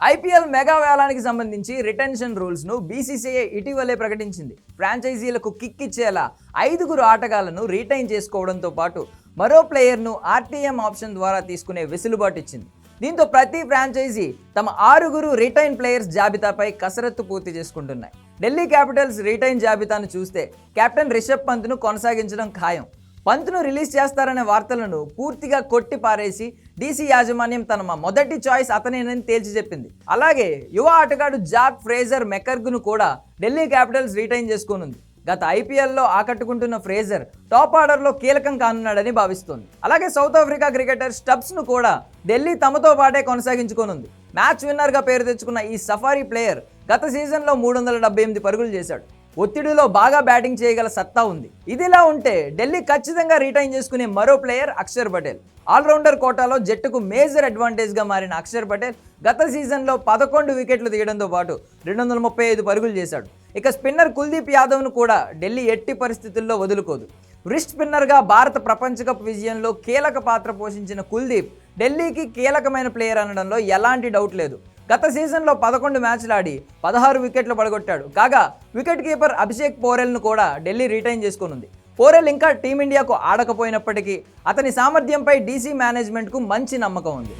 IPL mega వేలానికి సంబంధించి retention రూల్స్ను BCCI ఇటీవలే ప్రకటించింది. ఫ్రాంచైజీలకు కిక్ ఇచ్చేలా ఐదుగురు ఆటగాళ్ళను రీటైన్ చేసుకోవడంతో పాటు మరో ప్లేయర్ను ఆర్టీఎం ఆప్షన్ ద్వారా తీసుకునే వెసులుబాటు ఇచ్చింది. దీంతో ప్రతి ఫ్రాంచైజీ తమ ఆరుగురు రిటైన్ ప్లేయర్స్ జాబితాపై కసరత్తు పూర్తి చేసుకుంటున్నాయి. ఢిల్లీ క్యాపిటల్స్ రిటైన్ జాబితాను చూస్తే కెప్టెన్ రిషబ్ పంత్ను కొనసాగించడం ఖాయం. పంత్ను రిలీజ్ చేస్తారనే వార్తలను పూర్తిగా కొట్టి పారేసి డీసీ యాజమాన్యం తన మొదటి చాయిస్ అతనేనని తేల్చి చెప్పింది. అలాగే యువ ఆటగాడు జాక్ ఫ్రేజర్ మెకర్గ్ను కూడా ఢిల్లీ క్యాపిటల్స్ రిటైన్ చేసుకోనుంది. గత ఐపీఎల్లో ఆకట్టుకుంటున్న ఫ్రేజర్ టాప్ ఆర్డర్లో కీలకం కానున్నాడని భావిస్తోంది. అలాగే సౌత్ ఆఫ్రికా క్రికెటర్ స్టబ్స్ను కూడా ఢిల్లీ తమతో పాటే కొనసాగించుకోనుంది. మ్యాచ్ విన్నర్గా పేరు తెచ్చుకున్న ఈ సఫారీ ప్లేయర్ గత సీజన్లో మూడు వందల డెబ్బై ఎనిమిది పరుగులు చేశాడు. ఒత్తిడిలో బాగా బ్యాటింగ్ చేయగల సత్తా ఉంది. ఇదిలా ఉంటే ఢిల్లీ ఖచ్చితంగా రిటైన్ చేసుకునే మరో ప్లేయర్ అక్షర్ పటేల్. ఆల్రౌండర్ కోటాలో జట్టుకు మేజర్ అడ్వాంటేజ్గా మారిన అక్షర్ పటేల్ గత సీజన్లో పదకొండు వికెట్లు తీయడంతో పాటు రెండు వందల ముప్పై ఐదు పరుగులు చేశాడు. ఇక స్పిన్నర్ కుల్దీప్ యాదవ్ను కూడా ఢిల్లీ ఎట్టి పరిస్థితుల్లో వదులుకోదు. రిస్ట్ స్పిన్నర్గా భారత ప్రపంచ కప్ విజయంలో కీలక పాత్ర పోషించిన కుల్దీప్ ఢిల్లీకి కీలకమైన ప్లేయర్ అనడంలో ఎలాంటి డౌట్ లేదు. గత సీజన్లో పదకొండు మ్యాచ్లు ఆడి పదహారు వికెట్లు పడగొట్టాడు. కాగా వికెట్ కీపర్ అభిషేక్ పోరెల్ను కూడా ఢిల్లీ రిటైన్ చేసుకునుంది. పోరెల్ ఇంకా టీమిండియాకు ఆడకపోయినప్పటికీ అతని సామర్థ్యంపై డీసీ మేనేజ్మెంట్కు మంచి నమ్మకం ఉంది.